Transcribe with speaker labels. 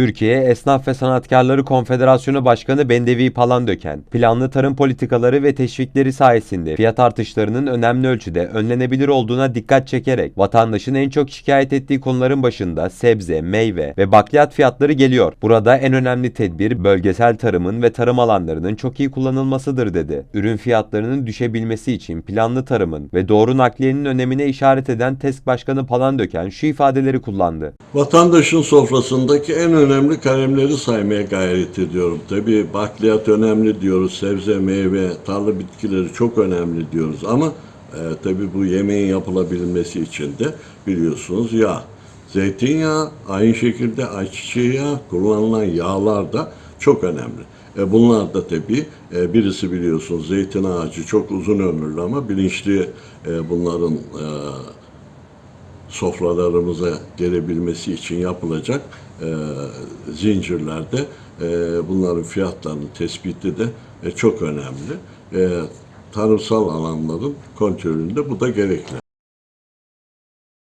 Speaker 1: Türkiye Esnaf ve Sanatkarları Konfederasyonu Başkanı Bendevi Palandöken, planlı tarım politikaları ve teşvikleri sayesinde fiyat artışlarının önemli ölçüde önlenebilir olduğuna dikkat çekerek vatandaşın en çok şikayet ettiği konuların başında sebze, meyve ve bakliyat fiyatları geliyor. Burada en önemli tedbir bölgesel tarımın ve tarım alanlarının çok iyi kullanılmasıdır dedi. Ürün fiyatlarının düşebilmesi için planlı tarımın ve doğru nakliyenin önemine işaret eden TESK Başkanı Palandöken şu ifadeleri kullandı.
Speaker 2: Vatandaşın sofrasındaki en önemli kalemleri saymaya gayret ediyorum. Tabii bakliyat önemli diyoruz, sebze, meyve, tarla bitkileri çok önemli diyoruz ama e, tabii bu yemeğin yapılabilmesi için de biliyorsunuz yağ. Zeytinyağı, aynı şekilde ayçiçeği yağı, kullanılan yağlar da çok önemli. E, bunlar da tabii e, birisi biliyorsunuz zeytin ağacı çok uzun ömürlü ama bilinçli e, bunların e, sofralarımıza gelebilmesi için yapılacak e, zincirlerde e, bunların fiyatlarının tespiti de e, çok önemli. E, tarımsal alanların kontrolünde bu da gerekli.